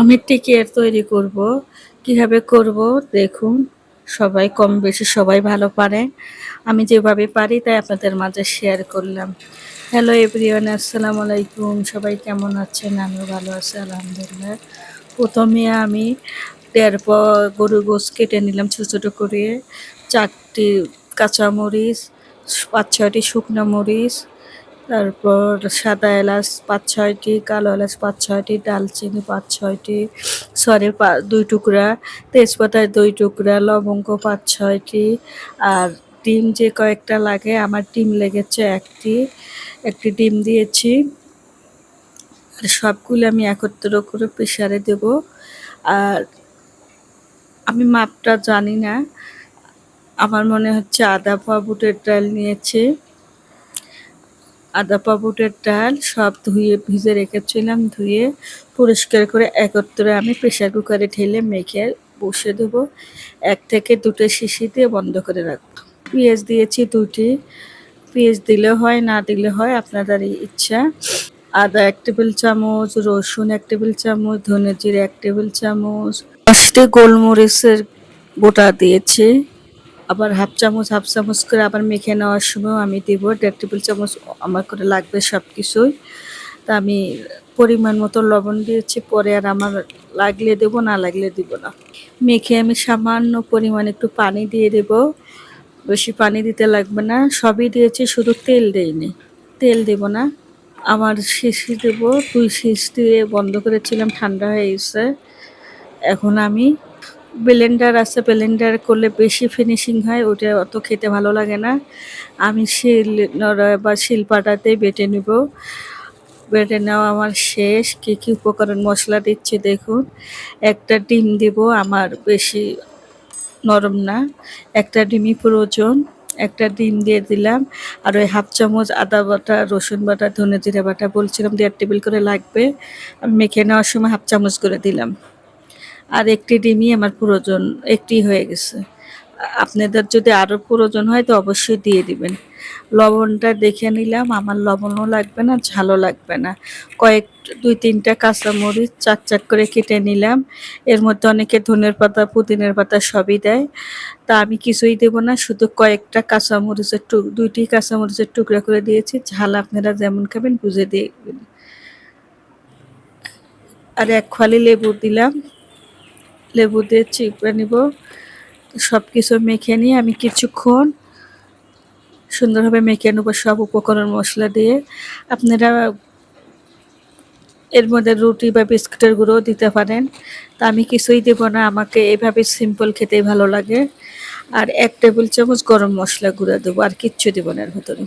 আমি টিকিয়ে তৈরি করব। কীভাবে করব? দেখুন, সবাই কম বেশি সবাই ভালো পারে। আমি যেভাবে পারি তাই আপনাদের মাঝে শেয়ার করলাম। হ্যালো এভরিওয়ান আসসালামু আলাইকুম। সবাই কেমন আছেন? আমিও ভালো আছি, আলহামদুলিল্লাহ। প্রথমে আমি প গরু গোস কেটে নিলাম ছোটো ছোটো করে। চারটি কাঁচামরিচ, পাঁচ ছয়টি শুকনো মরিচ তারপর সাদা এলাচ পাঁচ ছয়টি, কালো এলাচ পাঁচ ছয়টি, ডালচিনি পাঁচ ছয়টি, সরি দুই টুকরা তেজপাতায় দুই টুকরা, লবঙ্গ পাঁচ ছয়টি, আর ডিম যে কয়েকটা লাগে, আমার ডিম লেগেছে একটি একটি ডিম দিয়েছি। আর সবগুলো আমি একত্র করে প্রেশারে দেব। আর আমি মাপটা জানি না, আমার মনে হচ্ছে আদা পা বুটের ডাল নিয়েছি। আদা পা বুটের ডাল সব ধুয়ে ভিজে রেখেছিলাম, ধুয়ে পরিষ্কার করে একত্রে আমি প্রেশার কুকারে ঢেলে মেখে বসে দেব। এক থেকে দুটো শিশি দিয়ে বন্ধ করে রাখব। পেঁয়াজ দিয়েছি দুটি। পেঁয়াজ দিলে হয়, না দিলে হয়, আপনাদের ইচ্ছা। আদা এক টেবিল চামচ, রসুন এক টেবিল চামচ ধনে জিরে এক টেবিল চামচ দশটি গোলমরিচের গোটা দিয়েছি। আবার হাফ চামচ হাফ চামচ করে আবার মেখে নেওয়ার সময় আমি দিব। দেড় টেবিল চামচ আমার করে লাগবে সব কিছুই তা আমি পরিমাণ মতো লবণ দিয়েছি, পরে আর আমার লাগলে দেব, না লাগলে দিব না। মেখে আমি সামান্য পরিমাণ একটু পানি দিয়ে দেব। বেশি পানি দিতে লাগবে না, সবই দিয়েছি, শুধু তেল দেইনি। তেল দেব না, আমার শিশি দেব দুই শীষ দিয়ে বন্ধ করেছিলাম, ঠান্ডা হয়ে গেছে। এখন আমি ব্লেন্ডার আছে ব্লেন্ডার করলে বেশি ফিনিশিং হয়, ওটা অত খেতে ভালো লাগে না। আমি শিল বা শিলপাটাতে বেটে নিব। বেটে নেওয়া আমার শেষ। কী কী উপকরণ মশলা দিচ্ছি দেখুন। একটা ডিম দিব, আমার বেশি নরম না। একটা ডিমই প্রয়োজন। একটা ডিম দিয়ে দিলাম। আর ওই হাফ চামচ আদা বাটা, রসুন বাটা, ধনে জিরে বাটা বলছিলাম, দেড় টেবিল করে লাগবে। আমি মেখে নেওয়ার সময় হাফ চামচ করে দিলাম। আর একটি ডিমই আমার প্রয়োজন, একটি হয়ে গেছে। আপনাদের যদি আরও প্রয়োজন হয় তো অবশ্যই দিয়ে দিবেন। লবণটা দেখে নিলাম, আমার লবণও লাগবে না, ঝালও লাগবে না। কয়েক, দুই, তিনটা কাঁচামরিচ চার চাক করে কেটে নিলাম। এর মধ্যে অনেকে ধনের পাতা, পুদিনের পাতা সবই দেয়। তা আমি কিছুই দেব না, শুধু কয়েকটা কাঁচামরিচের টুক, দুইটি কাঁচামরিচের টুকরা করে দিয়েছি। ঝাল আপনারা যেমন খাবেন, বুঝে দিয়ে আর এক খালি লেবু দিলাম। লেবু দিয়ে চিপড়ে নিব। সব কিছু মেখে নিয়ে আমি কিছুক্ষণ সুন্দরভাবে মেখে নেব সব উপকরণ মশলা দিয়ে। আপনারা এর মধ্যে রুটি বা বিস্কুটের গুঁড়োও দিতে পারেন। তা আমি কিছুই দেবো না, আমাকে এভাবে সিম্পল খেতেই ভালো লাগে। আর এক টেবিল চামচ গরম মশলা গুঁড়ো দেবো, আর কিচ্ছু দেবো না এর ভেতরে।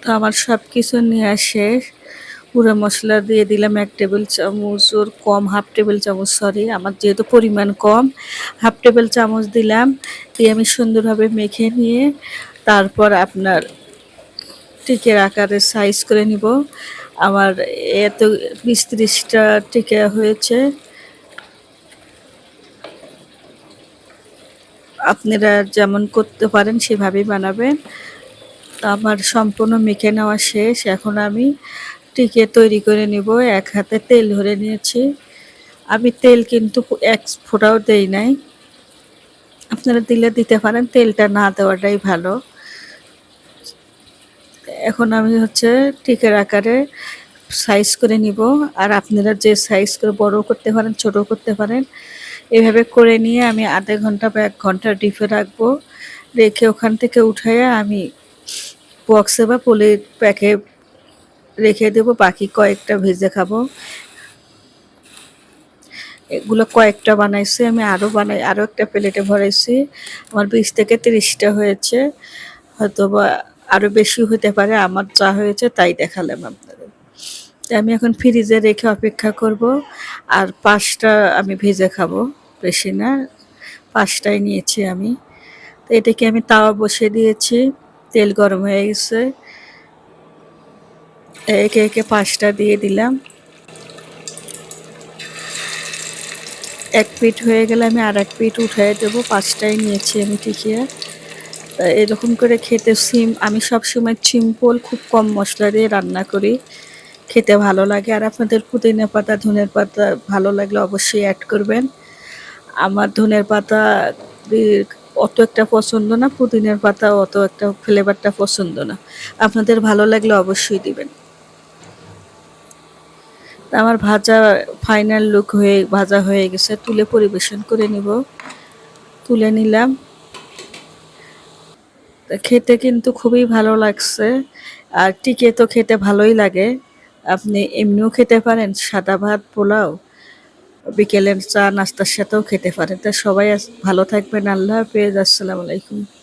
তো আমার সব কিছু নিয়ে শেষ। পুরো মশলা দিয়ে দিলাম এক টেবিল চামচ, ওর কম হাফ টেবিল চামচ সরি আমার যেহেতু পরিমাণ কম, হাফ টেবিল চামচ দিলাম, দিয়ে আমি সুন্দরভাবে মেখে নিয়ে তারপর আপনার টিকের আকারে সাইজ করে নিব। আমার এত বিশ ত্রিশটা টিকে হয়েছে। আপনারা যেমন করতে পারেন, সেভাবেই বানাবেন। আমার সম্পূর্ণ মেখে নেওয়া শেষ। এখন আমি টিকে তৈরি করে নিব, এক হাতে তেল ধরে নিয়েছি। আমি তেল কিন্তু এক ফোটাও দেই নাই। আপনারা দিলে দিতে পারেন, তেলটা না দেওয়াটাই ভালো। এখন আমি হচ্ছে টিকের আকারে সাইজ করে নিব, আর আপনারা যে সাইজ করে বড় করতে পারেন, ছোট করতে পারেন, এভাবে করে নিয়ে আমি আধা ঘণ্টা বা এক ঘণ্টা ডিপে রাখব। রেখে ওখান থেকে উঠাইয়া আমি বক্সে বা পলির প্যাকে রেখে দেবো, বাকি কয়েকটা ভেজে খাব। এগুলো কয়েকটা বানাইছি, আমি আরও বানাই আরও একটা প্লেটে ভরাইছি। আমার বিশ থেকে তিরিশটা হয়েছে হয়তো বা আরও বেশি হতে পারে, আমার যা হয়েছে তাই দেখালাম আপনাদের। আমি এখন ফ্রিজে রেখে অপেক্ষা করব, আর পাঁচটা আমি ভেজে খাব, বেশি না, পাঁচটাই নিয়েছি আমি। তো এটাকে আমি তাওয়া বসিয়ে দিয়েছি, তেল গরম হয়ে গেছে। একে একে পাঁচটা দিয়ে দিলাম। এক পিঠ হয়ে গেলে আমি আর এক পিঠ উঠিয়ে দেবো, পাঁচটাই নিয়েছি আমি টিকিয়া এরকম করে খেতে সিম, আমি সব সময় সিম্পল খুব কম মশলা দিয়ে রান্না করি। খেতে ভালো লাগে আর আপনাদের পুদিনা পাতা, ধনের পাতা ভালো লাগলে অবশ্যই অ্যাড করবেন। আমার ধনের পাতা অত একটা পছন্দ না, পুদিনার পাতা অত একটা ফ্লেভারটা পছন্দ না। আপনাদের ভালো লাগলে অবশ্যই দিবেন। আমার ভাজা ফাইনাল লুক হয়ে, ভাজা হয়ে গেছে। তুলে পরিবেশন করে নিব। তুলে নিলাম। খেতে কিন্তু খুবই ভালো লাগছে। আর টিকে তো খেতে ভালোই লাগে। আপনি এমনিও খেতে পারেন, সাদা ভাত, পোলাও, বিকেলের চা, নাস্তার সাথেও খেতে পারেন। তা সবাই ভালো থাকবেন। আল্লাহ হাফেজ। আসসালামু আলাইকুম।